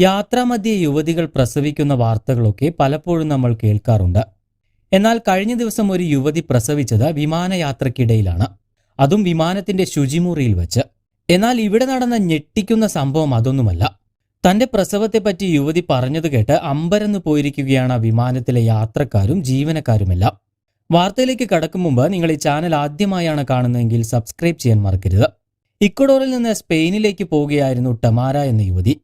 യാത്രാമധ്യേ യുവതികൾ പ്രസവിക്കുന്ന വാർത്തകളൊക്കെ പലപ്പോഴും നമ്മൾ കേൾക്കാറുണ്ട്. എന്നാൽ കഴിഞ്ഞ ദിവസം ഒരു യുവതി പ്രസവിച്ചത് വിമാനയാത്രക്കിടയിലാണ്. അതും വിമാനത്തിന്റെ ശുചിമുറിയിൽ വെച്ച്. എന്നാൽ ഇവിടെ നടന്ന ഞെട്ടിക്കുന്ന സംഭവം അതൊന്നുമല്ല. തന്റെ പ്രസവത്തെപ്പറ്റി യുവതി പറഞ്ഞത് കേട്ട് അമ്പരന്ന് പോയിരിക്കുകയാണ് വിമാനത്തിലെ യാത്രക്കാരും ജീവനക്കാരുമെല്ലാം. വാർത്തയിലേക്ക് കടക്കും മുമ്പ് നിങ്ങൾ ഈ ചാനൽ ആദ്യമായാണ് കാണുന്നതെങ്കിൽ സബ്സ്ക്രൈബ് ചെയ്യാൻ മറക്കരുത്. ഇക്വഡോറിൽ നിന്ന് സ്പെയിനിലേക്ക് പോവുകയായിരുന്നു ടമാര എന്ന യുവതി.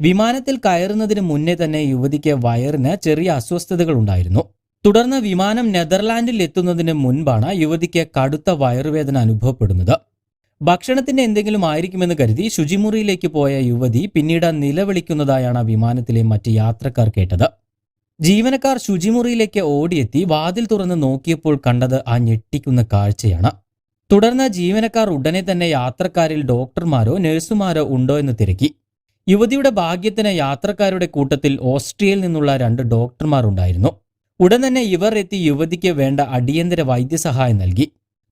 വിമാനത്തിൽ കയറുന്നതിന് മുന്നേ തന്നെ യുവതിക്ക് വയറിന് ചെറിയ അസ്വസ്ഥതകൾ ഉണ്ടായിരുന്നു. തുടർന്ന് വിമാനം നെതർലാൻഡിൽ എത്തുന്നതിന് മുൻപാണ് യുവതിക്ക് കടുത്ത വയറുവേദന അനുഭവപ്പെടുന്നത്. ഭക്ഷണത്തിന്റെ എന്തെങ്കിലും ആയിരിക്കുമെന്ന് കരുതി ശുചിമുറിയിലേക്ക് പോയ യുവതി പിന്നീട് നിലവിളിക്കുന്നതായാണ് വിമാനത്തിലെ മറ്റ് യാത്രക്കാർ കേട്ടത്. ജീവനക്കാർ ശുചിമുറിയിലേക്ക് ഓടിയെത്തി വാതിൽ തുറന്ന് നോക്കിയപ്പോൾ കണ്ടത് ആ ഞെട്ടിക്കുന്ന കാഴ്ചയാണ്. തുടർന്ന് ജീവനക്കാർ ഉടനെ തന്നെ യാത്രക്കാരിൽ ഡോക്ടർമാരോ നഴ്സുമാരോ ഉണ്ടോ എന്ന് തിരക്കി. യുവതിയുടെ ഭാഗ്യത്തിന് യാത്രക്കാരുടെ കൂട്ടത്തിൽ ഓസ്ട്രിയയിൽ നിന്നുള്ള രണ്ട് ഡോക്ടർമാർ ഉണ്ടായിരുന്നു ഉടൻ തന്നെ ഇവർ എത്തി യുവതിക്ക് വേണ്ട അടിയന്തര വൈദ്യസഹായം നൽകി.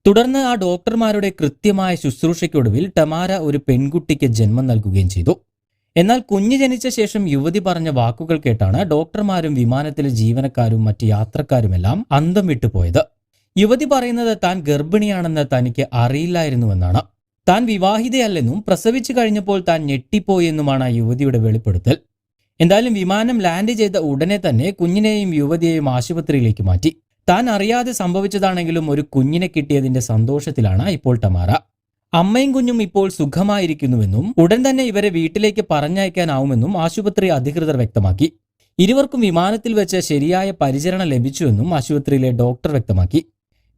തുടർന്ന് ആ ഡോക്ടർമാരുടെ കൃത്യമായ ശുശ്രൂഷയ്ക്കൊടുവിൽ ടമാര ഒരു പെൺകുട്ടിക്ക് ജന്മം നൽകുകയും ചെയ്തു. എന്നാൽ കുഞ്ഞ് ജനിച്ച ശേഷം യുവതി പറഞ്ഞ വാക്കുകൾ കേട്ടാണ് ഡോക്ടർമാരും വിമാനത്തിലെ ജീവനക്കാരും മറ്റ് യാത്രക്കാരുമെല്ലാം അന്തം വിട്ടുപോയത്. യുവതി പറയുന്നത് താൻ ഗർഭിണിയാണെന്ന് തനിക്ക് അറിയില്ലായിരുന്നുവെന്നാണ്. താൻ വിവാഹിതയല്ലെന്നും പ്രസവിച്ചു കഴിഞ്ഞപ്പോൾ താൻ ഞെട്ടിപ്പോയെന്നുമാണ് ആ യുവതിയുടെ വെളിപ്പെടുത്തൽ. എന്തായാലും വിമാനം ലാൻഡ് ചെയ്ത ഉടനെ തന്നെ കുഞ്ഞിനെയും യുവതിയെയും ആശുപത്രിയിലേക്ക് മാറ്റി. താൻ അറിയാതെ സംഭവിച്ചതാണെങ്കിലും ഒരു കുഞ്ഞിനെ കിട്ടിയതിന്റെ സന്തോഷത്തിലാണ് ഇപ്പോൾ ടമാറ അമ്മയും കുഞ്ഞും ഇപ്പോൾ സുഖമായിരിക്കുന്നുവെന്നും ഉടൻ തന്നെ ഇവരെ വീട്ടിലേക്ക് പറഞ്ഞയക്കാനാവുമെന്നും ആശുപത്രി അധികൃതർ വ്യക്തമാക്കി. ഇരുവർക്കും വിമാനത്തിൽ വെച്ച് ശരിയായ പരിചരണം ലഭിച്ചുവെന്നും ആശുപത്രിയിലെ ഡോക്ടർ വ്യക്തമാക്കി.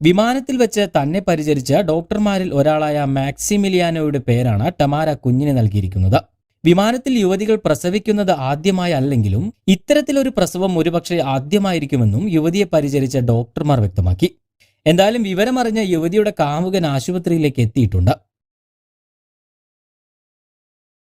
വിമാനത്തിൽ വെച്ച് തന്നെ പരിചരിച്ച ഡോക്ടർമാരിൽ ഒരാളായ മാക്സിമിലിയാനോയുടെ പേരാണ് ടമാര കുഞ്ഞിന് നൽകിയിരിക്കുന്നത്. വിമാനത്തിൽ യുവതികൾ പ്രസവിക്കുന്നത് ആദ്യമായല്ലെങ്കിലും ഇത്തരത്തിലൊരു പ്രസവം ഒരുപക്ഷെ ആദ്യമായിരിക്കുമെന്നും യുവതിയെ പരിചരിച്ച ഡോക്ടർമാർ വ്യക്തമാക്കി. എന്തായാലും വിവരമറിഞ്ഞ യുവതിയുടെ കാമുകൻ ആശുപത്രിയിലേക്ക് എത്തിയിട്ടുണ്ട്.